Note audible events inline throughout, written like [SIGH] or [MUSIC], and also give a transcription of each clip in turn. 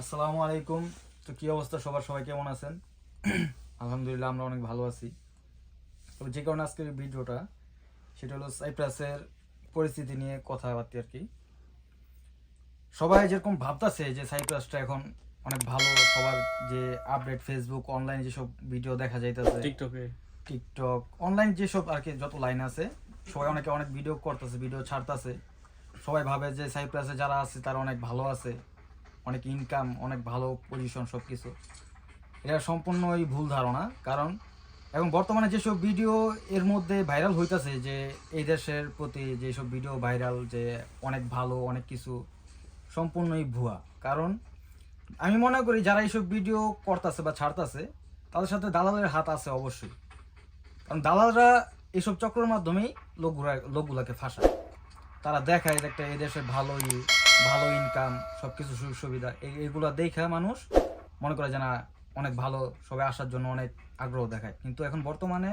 আসসালামু আলাইকুম। তো কি অবস্থা? সবার সবাই কেমন আছেন? [CLEARS THROAT] আলহামদুলিল্লাহ আমরা অনেক ভালো আছি। তবে যে কারণে আজকের ভিডিওটা সেটা হলো সাইপ্রাসের পরিস্থিতি নিয়ে কথাবার্তা আর কি। সবাই যেরকম ভাবতাছে যে সাইপ্রাসটা এখন অনেক ভালো সবার যে আপডেট ফেসবুক অনলাইন যেসব ভিডিও দেখা যাইতেছে টিকটকে টিকটক অনলাইন যেসব আর কি যত লাইন আছে সবাই অনেকে অনেক ভিডিও করতেছে ভিডিও ছাড়তেছে। সবাই ভাবে যে সাইপ্রাসে যারা আছে তারা অনেক ভালো আছে। অনেক ইনকাম অনেক ভালো পজিশন সব কিছু এটা সম্পূর্ণ সম্পূর্ণই ভুল ধারণা, কারণ এবং বর্তমানে যেসব ভিডিও এর মধ্যে ভাইরাল হইতাছে যে এই দেশের প্রতি যেসব ভিডিও ভাইরাল যে অনেক ভালো, অনেক কিছু, সম্পূর্ণই ভুয়া। কারণ আমি মনে করি যারা এইসব ভিডিও করতেছে বা ছাড়তাছে, তাদের সাথে দালালের হাত আছে অবশ্যই। কারণ দালালরা এইসব চক্রের মাধ্যমেই লোকগুলা, লোকগুলাকে ফাঁসায়। তারা দেখায় একটা এই দেশে ভালো ইনকাম সব কিছু সুযোগ সুবিধা এইগুলো দেখে মানুষ মনে করে যে না অনেক ভালো সবাই আসার জন্য অনেক আগ্রহ দেখায়। কিন্তু এখন বর্তমানে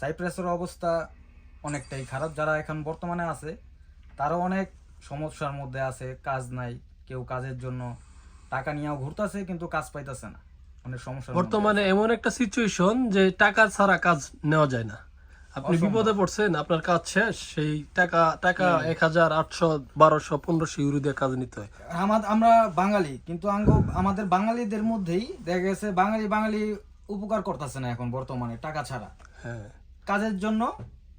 সাইপ্রাসের অবস্থা অনেকটাই খারাপ। যারা এখন বর্তমানে আছে তারা অনেক সমস্যার মধ্যে আছে কাজ নাই কেউ কাজের জন্য টাকা নিয়েও ঘুরতেছে কিন্তু কাজ পাইতেছে না। অনেক সমস্যা বর্তমানে এমন একটা সিচুয়েশন যে টাকা ছাড়া কাজ নেওয়া যায় না। আপনি বিপদে পড়ছেন আপনার কাজ শেষ সেই টাকা টাকা এক হাজার আটশো বারোশো পনেরোশো ইউরো দিয়ে কাজ নিতে হয়। আমাদের আমরা বাঙালি কিন্তু আঙ্গ আমাদের বাঙালিদের মধ্যেই দেখা গেছে বাঙালি বাঙালি উপকার করতেছে না এখন বর্তমানে টাকা ছাড়া। হ্যাঁ। কাজের জন্য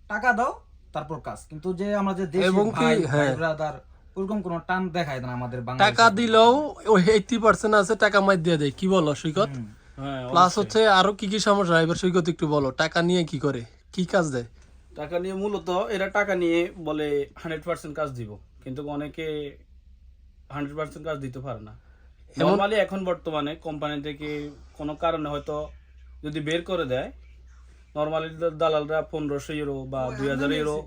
টাকা দাও তারপর কাজ। কিন্তু যে আমরা যে দেশি এবং কি, ভাই হ্যাঁ। ব্রাদার ওরকম কোনো টান দেখায় না আমাদের বাঙালি টাকা দিলেও ওই এইটি পার্সেন্ট আছে টাকা মাই দিয়ে দেয়। কি বলো সৈকত? হ্যাঁ প্লাস হচ্ছে আরও কি কি সমস্যা এবার সৈকত একটু বলো। টাকা নিয়ে কি করে? কি কাজ দেয়? টাকা নিয়ে মূলত এরা টাকা নিয়ে বলে হান্ড্রেড পার্সেন্ট কাজ দিব কিন্তু অনেকে হান্ড্রেড পার্সেন্ট কাজ দিতে পারে না। নর্মালি এখন বর্তমানে কোম্পানি থেকে কোনো কারণে হয়তো যদি বের করে দেয় নর্মালি দালালরা পনেরোশো ইউরো বা দুই হাজার ইউরো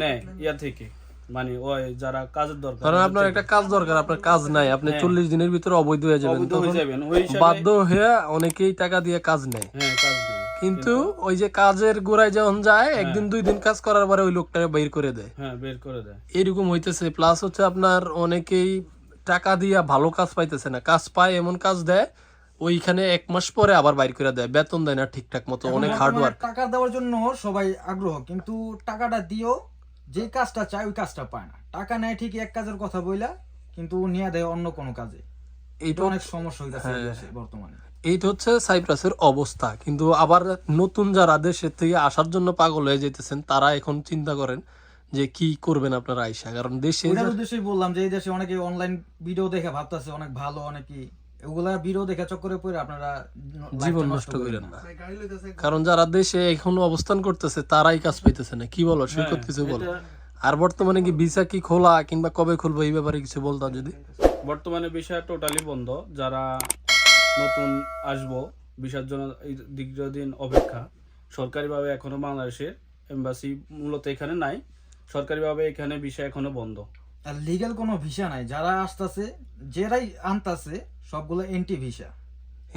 নেয় ইয়া থেকে। মানে ওই যারা কাজের দরকার কারণ আপনার একটা কাজ দরকার আপনার কাজ নাই আপনি চল্লিশ দিনের ভিতরে অবৈধ হয়ে যাবেন হয়ে বাধ্য হয়ে অনেকেই টাকা দিয়ে কাজ নেয়। হ্যাঁ কাজ দেয়। কিন্তু ওই যে কাজের গোড়ায় যখন যায় একদিন দুই দিন কাজ করার পরে ওই লোকটাকে বের করে দেয়। হ্যাঁ বের করে দেয়। এরকম হইতেছে। প্লাস হচ্ছে আপনার অনেকেই টাকা দিয়া ভালো কাজ পাইতেছে না। কাজ পায় এমন কাজ দেয় ওইখানে এক মাস পরে আবার বাইর করে দেয়। বেতন দেয় না ঠিকঠাক মতো অনেক হার্ড ওয়ার্ক টাকা দেওয়ার জন্য সবাই আগ্রহ কিন্তু টাকাটা দিও যে কাজটা চায় ওই কাজটা পায় না। টাকা নেয় ঠিক এক কাজের কথা বইলা কিন্তু নিয়ে দেয় অন্য কোনো কাজে। এইটা এটা অনেক সমস্যা হইতাছে বর্তমানে। এইটা হচ্ছে সাইপ্রাসের অবস্থা। কিন্তু আবার নতুন যারা দেশের থেকে আসার জন্য পাগল হয়ে যেতেছেন তারা এখন চিন্তা করেন যে কি করবেন আপনারা আইসা। কারণ দেশে উদ্দেশ্যেই বললাম যে এই দেশে অনেকে অনলাইন ভিডিও দেখে ভাবতেছে অনেক ভালো অনেকে ওগুলা ভিডিও দেখে চক্করে পড়ে আপনারা জীবন নষ্ট করেন না। কারণ যারা দেশে এখন অবস্থান করতেছে তারাই কাজ পাইতেছে না। কি বলো সৈকত কিছু বলো? আর বর্তমানে কি ভিসা কি খোলা কিংবা কবে খুলবো এই ব্যাপারে কিছু বলতাম যদি। বর্তমানে বিষয় টোটালি বন্ধ। যারা নতুন আসব ভিসার জন্য দীর্ঘদিন অপেক্ষা। সরকারিভাবে এখনও বাংলাদেশের এম্বাসি মূলত এখানে নাই সরকারিভাবে এখানে ভিসা এখনও বন্ধ। আর লিগ্যাল কোনো ভিসা নাই যারা আসতেছে যেরাই আনতাছে সবগুলো এন্টি ভিসা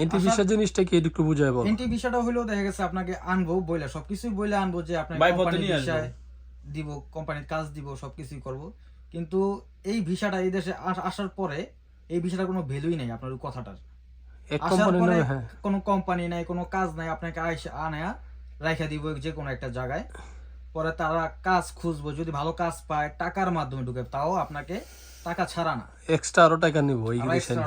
এন্টি ভিসা জিনিসটা কি একটু বুঝায় বলো। এন্টি ভিসাটা হইলেও দেখা গেছে আপনাকে আনব বইলা সবকিছুই বইলে আনব যে বাইপথে কোম্পানি। ভিসায় দিব কোম্পানির কাজ দিব সবকিছুই করব। কিন্তু এই ভিসাটা এই দেশে আসার পরে এই ভিসাটার কোনো ভ্যালুই নাই আপনার কথাটার। কোনো কোম্পানি নাই কোনো কাজ নাই আপনাকে আইসা আনা রাইখা দিব যে কোনো একটা জায়গায়। পরে তারা কাজ খুঁজবো যদি ভালো কাজ পায় টাকার মাধ্যমে ঢুকে তাও আপনাকে টাকা ছাড়া না। এক্সট্রা আরও টাকা নিব এই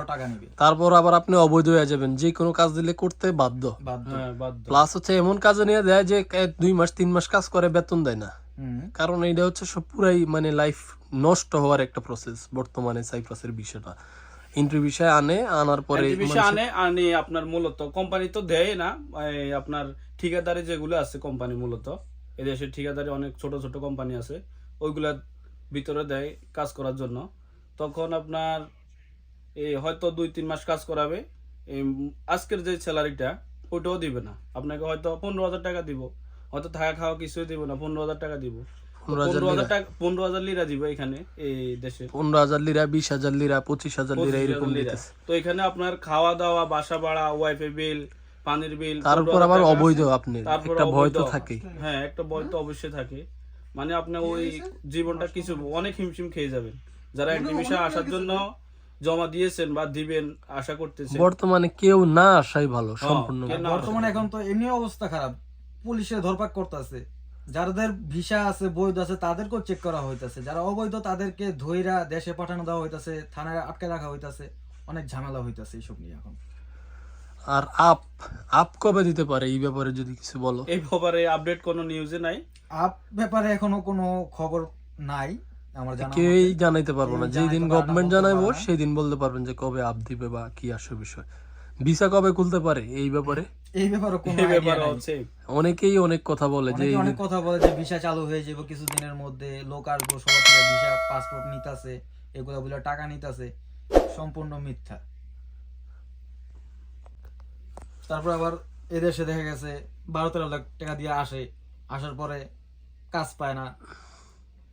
টাকা নিবে। তারপর আবার আপনি অবৈধ হয়ে যাবেন যে কোনো কাজ দিলে করতে বাধ্য। বাধ্য। হ্যাঁ প্লাস হচ্ছে এমন কাজে নিয়ে দেয় যে দুই মাস তিন মাস কাজ করে বেতন দেয় না। হুম। কারণ এইটা হচ্ছে সব পুরাই মানে লাইফ নষ্ট হওয়ার একটা প্রসেস বর্তমানে সাইপ্রাসের বিষয়টা। বিষয় আনে আনার পরে বিষয় আনে আনে আপনার মূলত। কোম্পানি তো দেয় না আপনার ঠিকাদারি যেগুলো আছে কোম্পানি মূলত। ঠিকাদারি অনেক ছোট ছোট কোম্পানি আছে ওইগুলা ভিতরে দেয় কাজ করার জন্য। তখন আপনার এই হয়তো দুই তিন মাস কাজ করাবে আজকের যে স্যালারিটা ওইটাও দিবে না। আপনাকে হয়তো পনেরো হাজার টাকা দিব হয়তো থাকা খাওয়া কিছুই দিব না পনেরো হাজার টাকা দিব। পনেরো হাজার পনেরো হাজার টাকা পনেরো হাজার লিরা দিবে এখানে এই দেশে। পনেরো হাজার লিরা বিশ হাজার লিরা পঁচিশ হাজার লিরা এরকম তো এখানে আপনার খাওয়া দাওয়া বাসা ভাড়া ওয়াইফাই বিল পানির বিল তার আবার অবৈধ আপনি একটা ভয় তো অবৈধ। হ্যাঁ একটা ভয় তো অবশ্যই থাকে। মানে আপনি ওই জীবনটা কিছু অনেক হিমশিম খেয়ে যাবেন। যারা নিমিশে আসার জন্য জমা দিয়েছেন বা দিবেন আশা করতেছেন। বর্তমানে কেউ না আসাই ভালো হ্যাঁ, সম্পূর্ণ বর্তমানে এখন তো এমনি অবস্থা খারাপ। পুলিশে ধরপাক করতেছে। যাদের ভিসা আছে বৈধ আছে তাদেরকেও চেক করা হইতাছে। যারা অবৈধ তাদেরকে ধইরা দেশে পাঠানো দেওয়া হইতাছে থানায় আটকে রাখা হইতাছে। অনেক ঝামেলা হইতাছে এইসব নিয়ে এখন। আর আপ আপ কবে দিতে পারে? এই ব্যাপারে যদি কিছু বলো। এই ব্যাপারে আপডেট কোনো নিউজে নাই। আপ ব্যাপারে এখনও কোনো খবর নাই আমার জানা কেউই জানাইতে পারব না। যেদিন জানাইতে পারবে না, গভর্নমেন্ট বলতে জানাইবো পারবে না। সেদিন বলতে পারবেন যে কবে আপ দিবে বা কি আসে বিষয়। ভিসা কবে খুলতে পারে এই ব্যাপারে? এই ব্যাপারে কোনো এই ব্যাপারে হচ্ছে অনেকেই অনেক কথা বলে যে অনেক কথা বলে যে ভিসা চালু হয়ে যাবে কিছুদিনের মধ্যে লোক আসব সবার থেকে ভিসা পাসপোর্ট নিতাছে এগুলা বলে টাকা নিতাছে সম্পূর্ণ মিথ্যা। তারপর আবার এদেশে দেখা গেছে বারো তেরো লাখ টাকা দিয়ে আসে আসার পরে কাজ পায় না।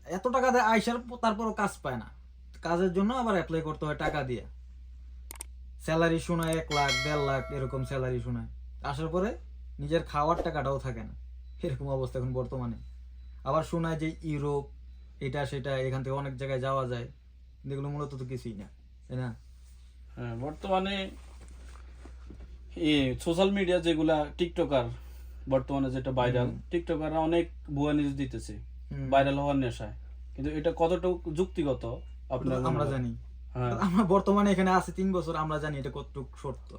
এত টাকা দেয় আইসার তারপরও কাজ পায় না। কাজের জন্য আবার অ্যাপ্লাই করতে হয় টাকা দিয়ে। স্যালারি শোনায় এক লাখ দেড় লাখ এরকম স্যালারি শোনায়। আসার পরে নিজের খাওয়ার টাকাটাও থাকে না। এরকম অবস্থা এখন বর্তমানে। আবার শোনায় যে ইউরোপ এটা সেটা এখান থেকে অনেক জায়গায় যাওয়া যায়। এগুলো মূলত তো কিছুই না তাই না? হ্যাঁ, বর্তমানে সোশ্যাল মিডিয়া যেগুলা টিকটকার বর্তমানে যেটা ভাইরাল টিকটকাররা অনেক ভুয়া নিউজ দিতেছে। ভাইরাল হওয়ার নেশায়। কিন্তু এটা কতটুকু যুক্তিগত আপনার আমরা জানি। আমরা বর্তমানে এখানে আছি তিন বছর আমরা জানি এটা কতটুকু সত্য।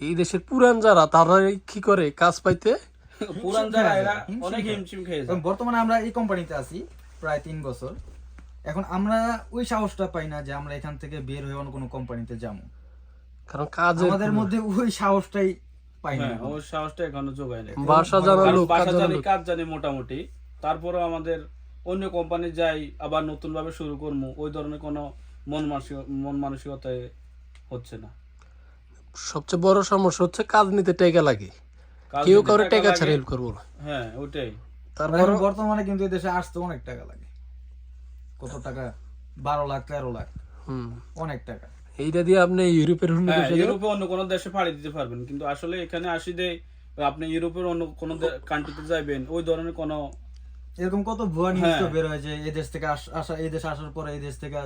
এই দেশের পুরান যারা তারা কি করে কাজ পাইতে? [LAUGHS] পুরান যারা এরা অনেক হিমশিম খেয়ে যায়। বর্তমানে আমরা এই কোম্পানিতে আছি প্রায় তিন বছর। এখন আমরা ওই সাহসটা পাই না যে আমরা এখান থেকে বের হয়ে অন্য কোনো কোম্পানিতে যাব। কারণ কাজ আমাদের মধ্যে ওই সাহসটাই পাই না। ওই সাহসটা এখনও যোগায় নেই। বাসা জানা লোক কাজ বাসা জানি কাজ জানি মোটামুটি। তারপরেও আমাদের অন্য কোম্পানি যাই আবার নতুন ভাবে শুরু করব ওই ধরনের কোনো মন মানসিক মন মানসিকতায় হচ্ছে না। সবচেয়ে বড় সমস্যা হচ্ছে কাজ নিতে টেকা লাগে। কেউ কারও টাকা ছাড়া হেল্প করব না। হ্যাঁ ওটাই। তারপর বর্তমানে কিন্তু এই দেশে আসতে অনেক টাকা লাগে। কত টাকা? বারো লাখ তেরো লাখ। হুম। অনেক টাকা। এইটা দিয়ে আপনি ইউরোপের অন্য হ্যাঁ। ইউরোপে অন্য কোনো দেশে পাড়ি দিতে পারবেন। কিন্তু আসলে এখানে আসি দে আপনি ইউরোপের অন্য কোনো কান্ট্রিতে যাবেন ওই ধরনের কোনো এরকম কত ভুয়া নিউজ তো হ্যাঁ। বের হয় যে এই দেশ থেকে আসা এই দেশে আসার পরে এই দেশ থেকে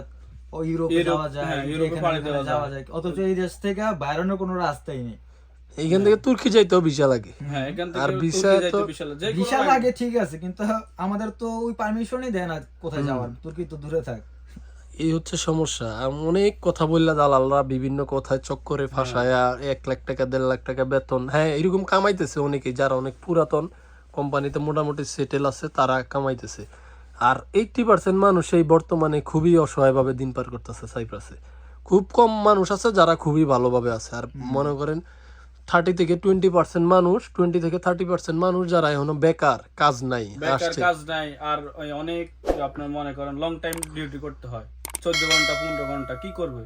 ও ইউরোপে যাওয়া যায় হ্যাঁ, ইউরোপে পাড়ি দেওয়া যাওয়া যায়। অথচ এই দেশ থেকে বাইরের কোনো রাস্তাই নেই। এইখান থেকে তুর্কি যাইতেও ভিসা লাগে। হ্যাঁ আর ভিসা তো- ভিসা লাগে। লাগে ঠিক আছে কিন্তু আমাদের তো ওই পারমিশনই দেয় না কোথায় যাওয়ার। তুর্কি তো দূরে থাক। এই হচ্ছে সমস্যা। অনেক কথা বললা দালালরা বিভিন্ন কথায় চক্করে ফাঁসায়া এক লাখ টাকা দেড় লাখ টাকা বেতন। হ্যাঁ এরকম কামাইতেছে অনেকে যারা অনেক পুরাতন কোম্পানিতে মোটামুটি সেটেল আছে তারা কামাইতেছে। আর এইটটি পার্সেন্ট মানুষ এই বর্তমানে খুবই অসহায়ভাবে দিন পার করতেছে সাইপ্রাসে খুব কম মানুষ আছে যারা খুবই ভালোভাবে আছে। আর মনে করেন থার্টি থেকে টোয়েন্টি পার্সেন্ট মানুষ টোয়েন্টি থেকে থার্টি পার্সেন্ট মানুষ যারা এখনও বেকার কাজ নাই আসছে। কাজ নাই আর অনেক আপনার মনে করেন লং টাইম ডিউটি করতে হয়। চোদ্দ ঘণ্টা পনেরো ঘণ্টা কি করবে?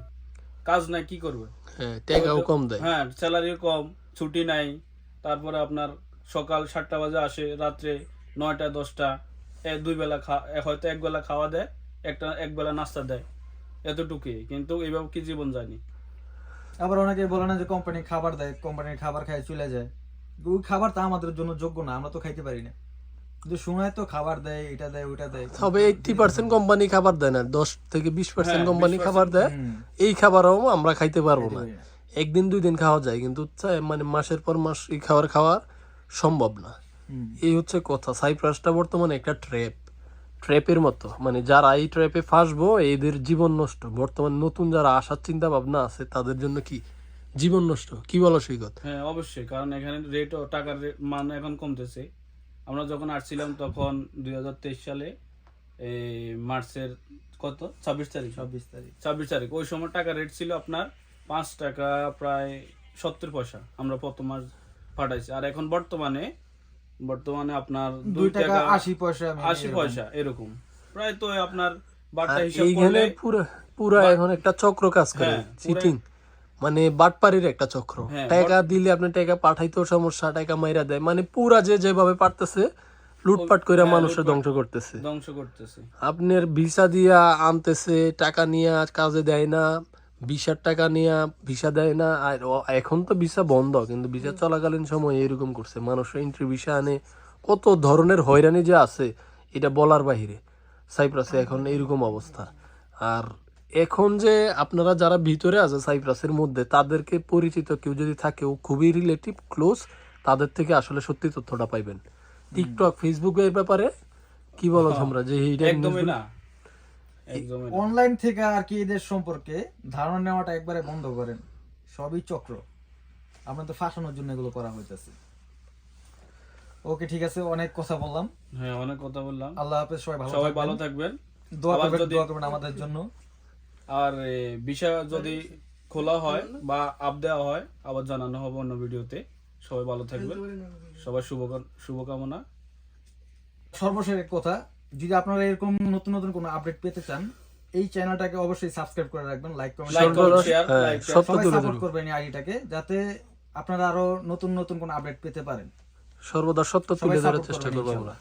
কাজ নাই কি করবে? হ্যাঁ টাকাও কম দেয়। হ্যাঁ স্যালারিও কম ছুটি নাই তারপরে আপনার সকাল সাতটা বাজে আসে রাত্রে নয়টা দশটা দুই বেলা খা হয়তো এক বেলা খাওয়া দেয় একটা এক বেলা নাস্তা দেয় এতটুকুই। কিন্তু এইভাবে কি জীবন যায়নি? আবার অনেকে বলে না যে কোম্পানি খাবার দেয় কোম্পানির খাবার খায় চলে যায়। ওই খাবারটা আমাদের জন্য যোগ্য না আমরা তো খাইতে পারি না। কিন্তু সময় তো খাবার দেয় এটা দেয় ওইটা দেয়। তবে এইটটি পার্সেন্ট কোম্পানি খাবার দেয় না দশ থেকে বিশ পার্সেন্ট হ্যাঁ, কোম্পানি খাবার দেয় এই খাবারও আমরা খাইতে পারব না। একদিন দুই দিন খাওয়া যায় কিন্তু চাই- মানে মাসের পর মাস এই খাবার খাওয়া সম্ভব না। এই হচ্ছে কথা। সাইপ্রাসটা বর্তমানে একটা ট্র্যাপ ট্র্যাপের মতো। মানে যারা এই ট্র্যাপে ফাঁসবো এদের জীবন নষ্ট। বর্তমানে নতুন যারা আসার চিন্তা ভাবনা আছে তাদের জন্য কি? জীবন নষ্ট। কি বলো সৈকত? হ্যাঁ অবশ্যই। কারণ এখানে রেটও টাকার rate- মান এখন কমতেছে। আমরা যখন আসছিলাম তখন দুই হাজার তেইশ সালে এই মার্চের কত? ছাব্বিশ তারিখ? ছাব্বিশ তারিখ। ছাব্বিশ তারিখ। ওই সময় টাকা রেট ছিল আপনার পাঁচ টাকা প্রায় সত্তর পয়সা আমরা প্রথম মাস পাঠাইছি আর এখন বর্তমানে বর্তমানে আপনার দুই টাকা আশি পয়সা আশি পয়সা এরকম। প্রায় তো আপনার বার্তা আর হিসাব করলে পুরা পুরা এখন একটা চক্র কাজ করে হ্যাঁ, চিটিং মানে বাটপাড়ির একটা চক্র। হ্যাঁ, টাকা দিলে আপনি টাকা পাঠাইতেও সমস্যা টাকা মাইরা দেয়। মানে পুরা যে যেভাবে পারতেছে লুটপাট করে হ্যাঁ, মানুষের ধ্বংস করতেছে। ধ্বংস করতেছে। আপনার ভিসা দিয়া আনতেছে টাকা নিয়ে কাজে দেয় না। ভিসার টাকা নিয়ে ভিসা দেয় না আর এখন তো ভিসা বন্ধ কিন্তু ভিসা চলাকালীন সময় এরকম করছে। মানুষ এন্ট্রি ভিসা আনে কত ধরনের হয়রানি যে আছে এটা বলার বাহিরে। সাইপ্রাসে এখন এরকম অবস্থা। আর এখন যে আপনারা যারা ভিতরে আছে সাইপ্রাসের মধ্যে তাদেরকে পরিচিত কেউ যদি থাকে ও খুবই রিলেটিভ ক্লোজ তাদের থেকে আসলে সত্যি তথ্যটা পাইবেন। টিকটক ফেসবুকের ব্যাপারে কি বলো তোমরা যে এইটা একদমই না। অনলাইন থেকে আর কি এদের সম্পর্কে ধারণা নেওয়াটা একবারে বন্ধ করেন। সবই চক্র। আপনার তো ফাঁসানোর জন্য এগুলো করা হইতেছে। ওকে ঠিক আছে অনেক কথা বললাম। হ্যাঁ অনেক কথা বললাম। আল্লাহ হাফেজ সবাই ভালো সবাই ভালো থাকবেন। দোয়া করবেন দোয়া করবেন আমাদের জন্য। আর বিষয় যদি খোলা হয় বা আপ দেওয়া হয় আবার জানানো হবে অন্য ভিডিওতে। সবাই ভালো থাকবেন। সবার শুভ শুভকামনা। সর্বশেষ এক কথা যদি আপনারা এরকম নতুন নতুন কোনো আপডেট পেতে চান এই চ্যানেলটাকে অবশ্যই সাবস্ক্রাইব করে রাখবেন লাইক কমেন্ট সাপোর্ট করবেন এই আইডিটাকে যাতে আপনারা আরও নতুন নতুন কোন আপডেট পেতে পারেন। সর্বদা সত্য তুলে ধরার চেষ্টা করব করব আমরা।